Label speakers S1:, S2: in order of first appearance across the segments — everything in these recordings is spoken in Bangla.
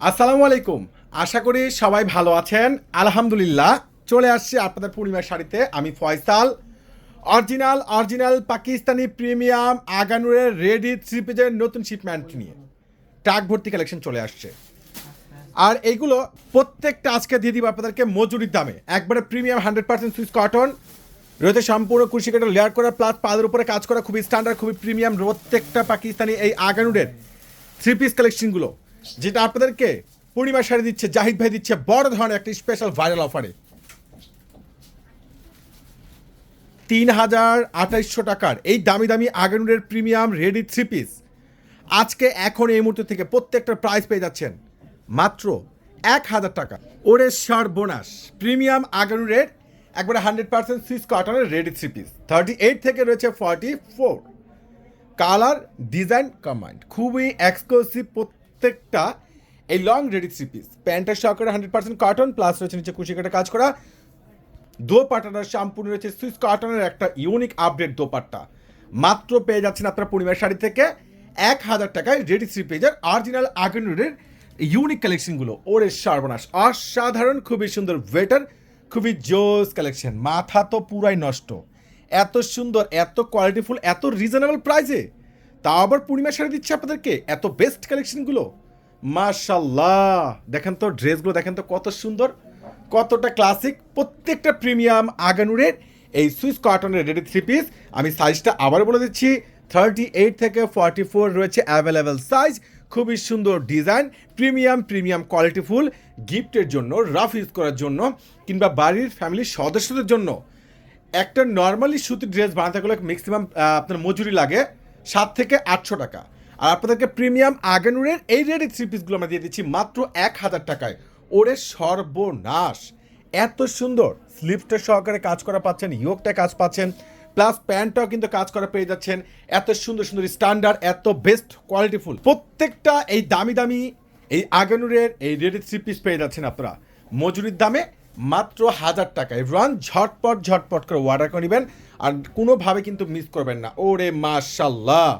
S1: আসসালামু আলাইকুম। আশা করি সবাই ভালো আছেন। আলহামদুলিল্লাহ, চলে আসছি আপনাদের পূর্ণিমার শাড়িতে। আমি Faisal. Original original Pakistani premium আগানুরের ready three পেজের নতুন শিপমেন্ট নিয়ে। ট্রাক ভর্তি কালেকশন চলে আসছে। আর এইগুলো প্রত্যেকটা আজকে দিয়ে দিব আপনাদেরকে মজুরির দামে। একবারে premium hundred percent Swiss cotton. রয়েছে সম্পূর্ণ কুশি কাটার লেয়ার করা প্লাস পাদের উপরে কাজ করা, খুবই স্ট্যান্ডার্ড খুবই প্রিমিয়াম প্রত্যেকটা পাকিস্তানি এই আগানুরের থ্রি পিস কালেকশনগুলো যেটা আপনাদেরকে পূর্ণিমা শাড়ি দিচ্ছে, জাহিদ ভাই দিচ্ছে, বড় ধরনের একটা স্পেশাল ভাইরাল অফারে তিন হাজার আঠাইশশো টাকার এই দামি দামি আগানুরের প্রিমিয়াম রেডি থ্রি পিস আজকে, এখন, এই মুহূর্ত থেকে প্রত্যেকটা প্রাইস পেয়ে যাচ্ছেন। মাত্র এক হাজার টাকা। ওরে সর্বনাশ প্রিমিয়াম আগানুরের একবারে হান্ড্রেড পার্সেন্ট সুইস কটনের ready three piece thirty eight থেকে রয়েছে ফর্টি ফোর কালার ডিজাইন কমান্ড খুবই এক্সক্লুসিভ প্রত্যেকটা এই লং রেডি থ্রি পিস প্যান্টের সহকারে হান্ড্রেড পার্সেন্ট কটন প্লাস রয়েছে নিচে কুশি কাটা কাজ করা। দোপাট্টাটার সম্পূর্ণ রয়েছে সুইস কটনের একটা ইউনিক আপডেট দোপাট্টা। মাত্র পেয়ে যাচ্ছেন আপনার পরিবার শাড়ি থেকে এক হাজার টাকায় রেডি থ্রি পেজের অরিজিনাল আগেনের ইউনিক কালেকশনগুলো ওরে সর্বনাশ, অসাধারণ, খুবই সুন্দর ওয়েটার খুবই জোস কালেকশন মাথা তো পুরাই নষ্ট। এত সুন্দর, এত কোয়ালিটিফুল এত রিজনেবল প্রাইসে তাও আবার পূর্ণিমা শাড়ি দিচ্ছে আপনাদেরকে? এত বেস্ট কালেকশনগুলো মাশাল্লাহ দেখেন তো ড্রেসগুলো, দেখেন তো কত সুন্দর, কতটা ক্লাসিক প্রত্যেকটা প্রিমিয়াম আগানুরের এই সুইস কটনের রেডি থ্রি পিস আমি সাইজটা আবার বলে দিচ্ছি থার্টি এইট থেকে ফর্টি ফোর রয়েছে অ্যাভেলেবেল সাইজ খুবই সুন্দর ডিজাইন প্রিমিয়াম প্রিমিয়াম কোয়ালিটিফুল গিফটের জন্য রাফ ইউজ করার জন্য, কিংবা বাড়ির ফ্যামিলির সদস্যদের জন্য। একটা নর্মালি সুতির ড্রেস বানাতে গেলে ম্যাক্সিমাম আপনার মজুরি লাগে। সাত থেকে আটশো টাকা। আর আপনাদেরকে প্রিমিয়াম আগানুরের এই রেডি থ্রি পিসগুলো আমরা দিয়ে দিচ্ছি মাত্র এক হাজার টাকায়। ওরে সর্বনাশ! এত সুন্দর। স্লিপটা সহকারে কাজ করা পাচ্ছেন, ইয়োগটা কাজ পাচ্ছেন, প্লাস প্যান্টটাও কিন্তু কাজ করা পেয়ে যাচ্ছেন। এত সুন্দর সুন্দর স্ট্যান্ডার্ড, এত বেস্ট কোয়ালিটিফুল প্রত্যেকটা এই দামি দামি এই আগানুরের এই রেডি থ্রি পিস পেয়ে যাচ্ছেন আপনারা। মজুরির দামে মাত্র হাজার টাকা রান ঝটপট ঝটপট করে অর্ডার করে নেবেন আর কোনোভাবে কিন্তু মিস করবেন না। ওরে মাশাল্লাহ!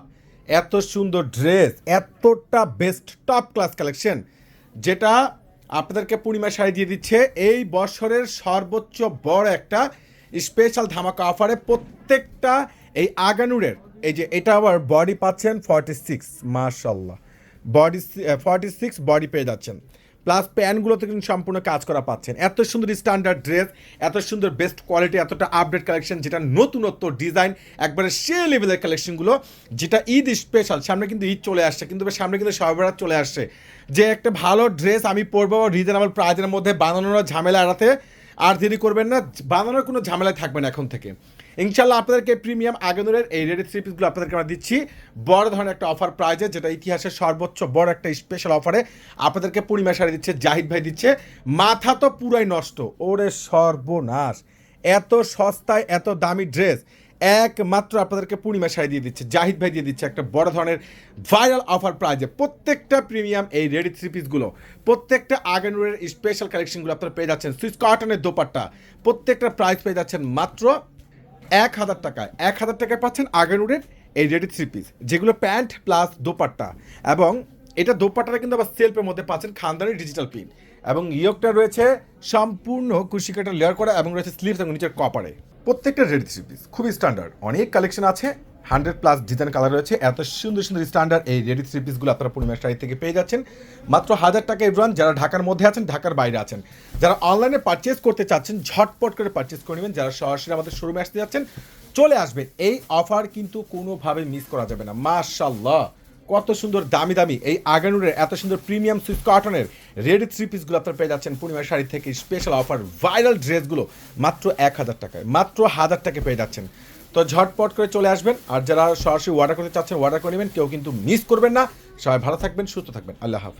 S1: এত সুন্দর ড্রেস এতটা বেস্ট টপ ক্লাস কালেকশন যেটা আপনাদেরকে পূর্ণিমা শাড়ি দিয়ে দিচ্ছে। এই বছরের সর্বোচ্চ বড় একটা স্পেশাল ধামাকা অফারে প্রত্যেকটা এই আগানুরের, এই যে এটা আবার বডি পাচ্ছেন ফর্টি সিক্স মাশাল্লাহ। বডি ফর্টি সিক্স বডি পেয়ে যাচ্ছেন। প্লাস প্যানগুলোতে কিন্তু সম্পূর্ণ কাজ করা পাচ্ছেন। এত সুন্দর স্ট্যান্ডার্ড ড্রেস এত সুন্দর বেস্ট কোয়ালিটি এতটা আপডেট কালেকশন যেটা নতুনত্ব ডিজাইন একবারে সে লেভেলের কালেকশনগুলো যেটা ঈদ স্পেশাল সামনে কিন্তু ঈদ চলে আসছে, কিন্তু সামনে কিন্তু সবাই চলে আসছে। যে একটা ভালো ড্রেস আমি পরবো রিজনেবল প্রাইজের মধ্যে বানানোর ঝামেলা এড়াতে আর দেরি করবেন না, বানানোর কোনো ঝামেলায় থাকবেন এখন থেকে। ইনশাল্লাহ আপনাদেরকে প্রিমিয়াম আগানোরের এই রেডি থ্রি পিসগুলো আপনাদেরকে আমরা দিচ্ছি। বড় ধরনের একটা অফার প্রাইজে, যেটা ইতিহাসের সর্বোচ্চ বড় একটা স্পেশাল অফারে আপনাদেরকে পূর্ণিমা শাড়ি দিচ্ছে, জাহিদ ভাই দিচ্ছে। মাথা তো পুরাই নষ্ট। ওরে সর্বনাশ। এত সস্তায়, এত দামি ড্রেস একমাত্র আপনাদেরকে পূর্ণিমা শাড়ি দিয়ে দিচ্ছে, জাহিদ ভাই দিয়ে দিচ্ছে একটা বড় ধরনের ভাইরাল অফার প্রাইজে প্রত্যেকটা প্রিমিয়াম এই রেডি থ্রি পিসগুলো প্রত্যেকটা আগেনুরের স্পেশাল কালেকশনগুলো আপনারা পেয়ে যাচ্ছেন। সুইচ কটনের দোপাট্টা, প্রত্যেকটা প্রাইস পেয়ে যাচ্ছেন মাত্র এক হাজার টাকায়। এক হাজার টাকায় পাচ্ছেন আগেনুরের এই রেডি থ্রি পিস যেগুলো প্যান্ট প্লাস দোপাট্টা। এবং এটা দোপাট্টাটা কিন্তু আবার সেলফের মধ্যে পাচ্ছেন খানদানি ডিজিটাল পিন এবং ইয়কটা রয়েছে সম্পূর্ণ কুশিকাটা লেয়ার করা এবং রয়েছে স্লিভস এবং নিচের কপারে প্রত্যেকটা রেডি থ্রি পিস খুবই স্ট্যান্ডার্ড অনেক কালেকশন আছে হান্ড্রেড প্লাস ডিজাইন কালার রয়েছে। এত সুন্দর সুন্দর স্ট্যান্ডার্ড এই রেডি থ্রি পিসগুলো আপনারা পূর্ণিমা শাড়ি থেকে পেয়ে যাচ্ছেন। মাত্র হাজার টাকা এভরান যারা ঢাকার মধ্যে আছেন, ঢাকার বাইরে আছেন। যারা অনলাইনে পারচেস করতে চাচ্ছেন, ঝটপট করে পারচেস করে নেবেন। যারা সরাসরি আমাদের শোরুমে আসতে যাচ্ছেন, চলে আসবেন। এই অফার কিন্তু কোনোভাবে মিস করা যাবে না। মাশাল্লাহ কত সুন্দর দামি দামি এই আগানুরের এত সুন্দর প্রিমিয়াম সুইস কটনের রেডি থ্রি পিসগুলো আপনারা পেয়ে যাচ্ছেন পূর্ণিমার শাড়ি থেকে স্পেশাল অফার ভাইরাল ড্রেসগুলো মাত্র এক হাজার টাকায়, মাত্র হাজার টাকায় পেয়ে যাচ্ছেন। তো ঝটপট করে চলে আসবেন আর যারা সরাসরি অর্ডার করতে চাচ্ছেন অর্ডার করে নেবেন, কেউ কিন্তু মিস করবেন না। সবাই ভালো থাকবেন, সুস্থ থাকবেন। আল্লাহ হাফিজ।